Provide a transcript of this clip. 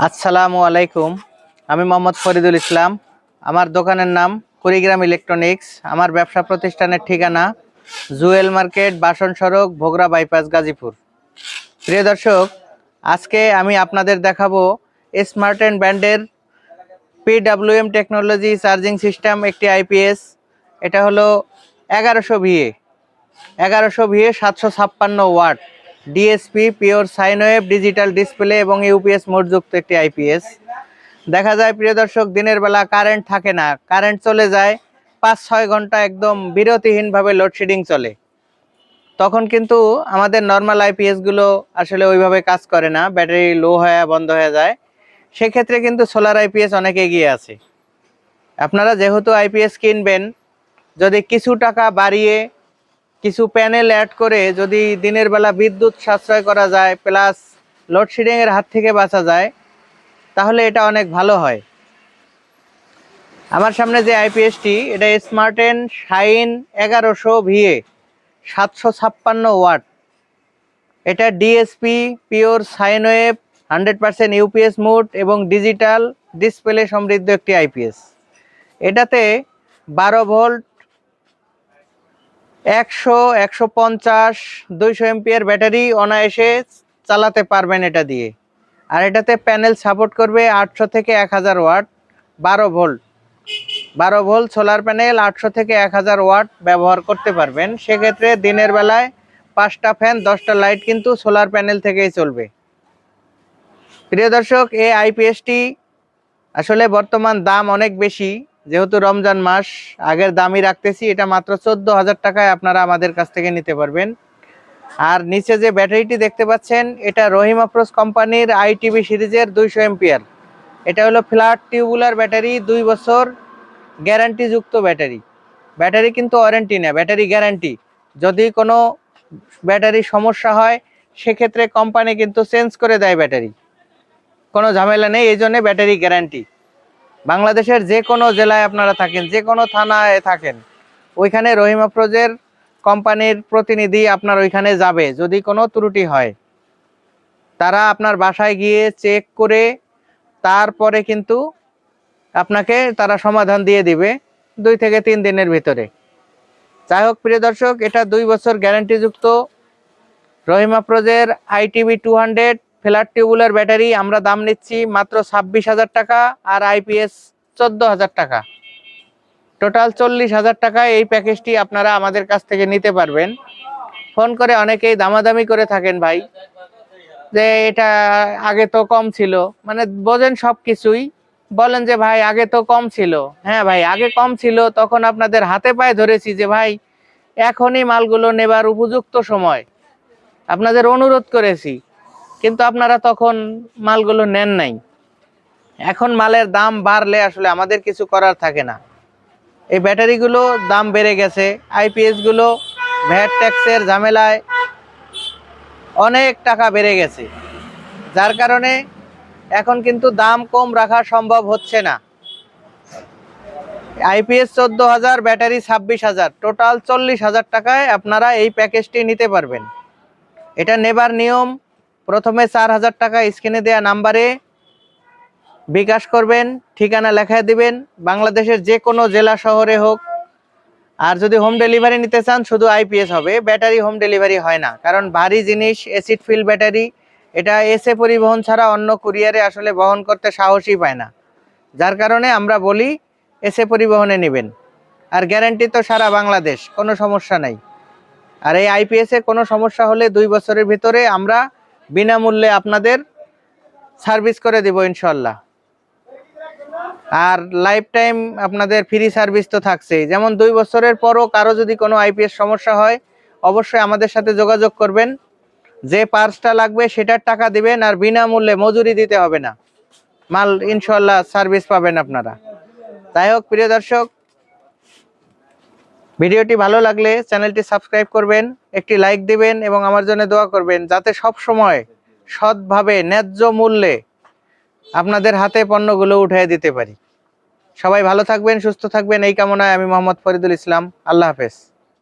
আসসালামু আলাইকুম। আমি মোহাম্মদ ফরিদুল ইসলাম। আমার দোকানের নাম কুড়িগ্রাম ইলেকট্রনিক্স। আমার ব্যবসা প্রতিষ্ঠানের ঠিকানা জুয়েল মার্কেট, বাসন সড়ক, ভোগরা বাইপাস, গাজীপুর। প্রিয় দর্শক, আজকে আমি আপনাদের দেখাবো স্মার্ট অ্যান্ড ব্যান্ডের পিডাব্লিউএম টেকনোলজি চার্জিং সিস্টেম একটি আইপিএস। এটা হলো এগারোশো ভিএ। এগারোশো ভিএ সাতশো ছাপ্পান্ন watt. DSP pure sine wave digital display এবং ইউপিএস মোডযুক্ত একটি আইপিএস দেখা যায়, প্রিয় দর্শক, দিনের বেলা কারেন্ট থাকে না। কারেন্ট চলে যায় পাঁচ ছয় ঘণ্টা একদম বিরতিহীনভাবে লোডশেডিং চলে। তখন কিন্তু আমাদের নর্মাল আইপিএসগুলো আসলে ওইভাবে কাজ করে না। ব্যাটারি লো হয়ে, বন্ধ হয়ে যায়। সেক্ষেত্রে কিন্তু সোলার আইপিএস অনেক এগিয়ে আছে। আপনারা যেহেতু আইপিএস কিনবেন, যদি কিছু টাকা বাড়িয়ে কিছু প্যানেল অ্যাড করে যদি দিনের বেলা বিদ্যুৎ সাশ্রয় করা যায় প্লাস লোডশেডিং এর হাত থেকে বাঁচা যায়, তাহলে এটা অনেক ভালো হয়। আমার সামনে যে আইপিএসটি এটা স্মার্টেন শাইন এগারোশো ভিএ সাতশো ছাপ্পান্ন ওয়াট এটা DSP pure sine wave hundred percent UPS mode এবং ডিজিটাল ডিসপ্লে সমৃদ্ধ একটি আইপিএস এটাতে বারো ভোল্ট একশো একশো পঞ্চাশ, দুইশো এমপিয়ার ব্যাটারি অনায়াসে চালাতে পারবেন এটা দিয়ে। আর এটাতে প্যানেল সাপোর্ট করবে আটশো থেকে এক হাজার ওয়াট, বারো ভোল্ট। বারো ভোল্ট সোলার প্যানেল, আটশো থেকে এক হাজার ওয়াট ব্যবহার করতে পারবেন। সেক্ষেত্রে দিনের বেলায় পাঁচটা ফ্যান, দশটা লাইট কিন্তু সোলার প্যানেল থেকেই চলবে। প্রিয় দর্শক, এই আইপিএসটি আসলে বর্তমান দাম অনেক বেশি। যেহেতু রমজান মাস, আগের দামই রাখতেছি, এটা মাত্র চোদ্দ হাজার টাকায় আপনারা আমাদের কাছ থেকে নিতে পারবেন। আর নিচে যে ব্যাটারিটি দেখতে পাচ্ছেন, এটা রহিম আফরোজ কোম্পানির আইটিভি সিরিজের দুইশো এমপিয়ার এটা হলো ফ্ল্যাট টিউবুলার ব্যাটারি, দুই বছর গ্যারান্টিযুক্ত ব্যাটারি। ব্যাটারি কিন্তু ওয়ারেন্টি না ব্যাটারি গ্যারান্টি। যদি কোনো ব্যাটারি সমস্যা হয়, সেক্ষেত্রে কোম্পানি কিন্তু চেঞ্জ করে দেয় ব্যাটারি। কোনো ঝামেলা নেই, এই জন্যে ব্যাটারি গ্যারান্টি। বাংলাদেশের যে কোনো জেলায় আপনারা থাকেন, যে কোনো থানায় থাকেন, ওইখানে রহিম আফরোজের কোম্পানির প্রতিনিধি আপনার ওইখানে যাবে। যদি কোনো ত্রুটি হয়, তারা আপনার বাসায় গিয়ে চেক করে তারপরে কিন্তু আপনাকে তারা সমাধান দিয়ে দিবে দুই থেকে তিন দিনের ভিতরে। যাই হোক, প্রিয় দর্শক, এটা দুই বছর গ্যারান্টিযুক্ত Rahim আফরোজের ITV two hundred flat tubular battery আমরা দাম নিচ্ছি মাত্র ছাব্বিশ হাজার টাকা আর আইপিএস চোদ্দ হাজার টাকা। টোটাল চল্লিশ হাজার টাকা এই প্যাকেজটি আপনারা আমাদের কাছ থেকে নিতে পারবেন। ফোন করে অনেকেই দামাদামি করে থাকেন ভাই, যে এটা আগে তো কম ছিল। মানে বোঝেন সব কিছুই। বলেন যে ভাই, আগে তো কম ছিল। হ্যাঁ ভাই, আগে কম ছিল, তখন আপনাদের হাতে পায়ে ধরেছি যে ভাই, এখনই মালগুলো নেবার উপযুক্ত সময়। আপনাদের অনুরোধ করেছি। কিন্তু আপনারা তখন মালগুলো নেন নাই। এখন মালের দাম বাড়লে আসলে আমাদের কিছু করার থাকে না। এই ব্যাটারিগুলো দাম বেড়ে গেছে আইপিএসগুলো ভ্যাট ট্যাক্সের ঝামেলায় অনেক টাকা বেড়ে গেছে। যার কারণে এখন কিন্তু দাম কম রাখা সম্ভব হচ্ছে না। আইপিএস চোদ্দ হাজার, ব্যাটারি ছাব্বিশ হাজার, টোটাল চল্লিশ হাজার টাকায় আপনারা এই প্যাকেজটি নিতে পারবেন। এটা নেবার নিয়ম প্রথমে চার হাজার টাকা স্ক্রিনে দেওয়া নাম্বারে বিকাশ করবেন, ঠিকানা লেখায় দিবেন, বাংলাদেশের যে কোনো জেলা, শহরে হোক। আর যদি হোম ডেলিভারি নিতে চান, শুধু আইপিএস হবে ব্যাটারি হোম ডেলিভারি হয় না। কারণ ভারী জিনিস অ্যাসিড ফিল ব্যাটারি এটা এসে পরিবহন ছাড়া অন্য কুরিয়ারে আসলে বহন করতে সাহসই পায় না। যার কারণে আমরা বলি এসে পরিবহনে নেবেন। আর গ্যারান্টি তো সারা বাংলাদেশ, কোনো সমস্যা নাই। আর এই আইপিএসে কোনো সমস্যা হলে দুই বছরের ভিতরে আমরা বিনামূল্যে আপনাদের সার্ভিস করে দেব ইনশাল্লাহ। আর লাইফ টাইম আপনাদের ফ্রি সার্ভিস তো থাকছেই। যেমন দুই বছরের পরও কারও যদি কোনো আইপিএস সমস্যা হয়, অবশ্যই আমাদের সাথে যোগাযোগ করবেন। যে পার্সটা লাগবে সেটার টাকা দিবেন আর বিনামূল্যে মজুরি দিতে হবে না। মাল ইনশাল্লাহ সার্ভিস পাবেন আপনারা। যাই হোক, প্রিয় দর্শক ভিডিওটি ভালো লাগলে চ্যানেলটি সাবস্ক্রাইব করবেন, একটি লাইক দিবেন এবং আমার জন্য দোয়া করবেন যাতে সব সময় সৎভাবে, ন্যায্য মূল্যে আপনাদের হাতে পণ্যগুলো উঠিয়ে দিতে পারি। সবাই ভালো থাকবেন, সুস্থ থাকবেন। এই কামনায় আমি মোহাম্মদ ফরিদুল ইসলাম। আল্লাহ হাফেজ।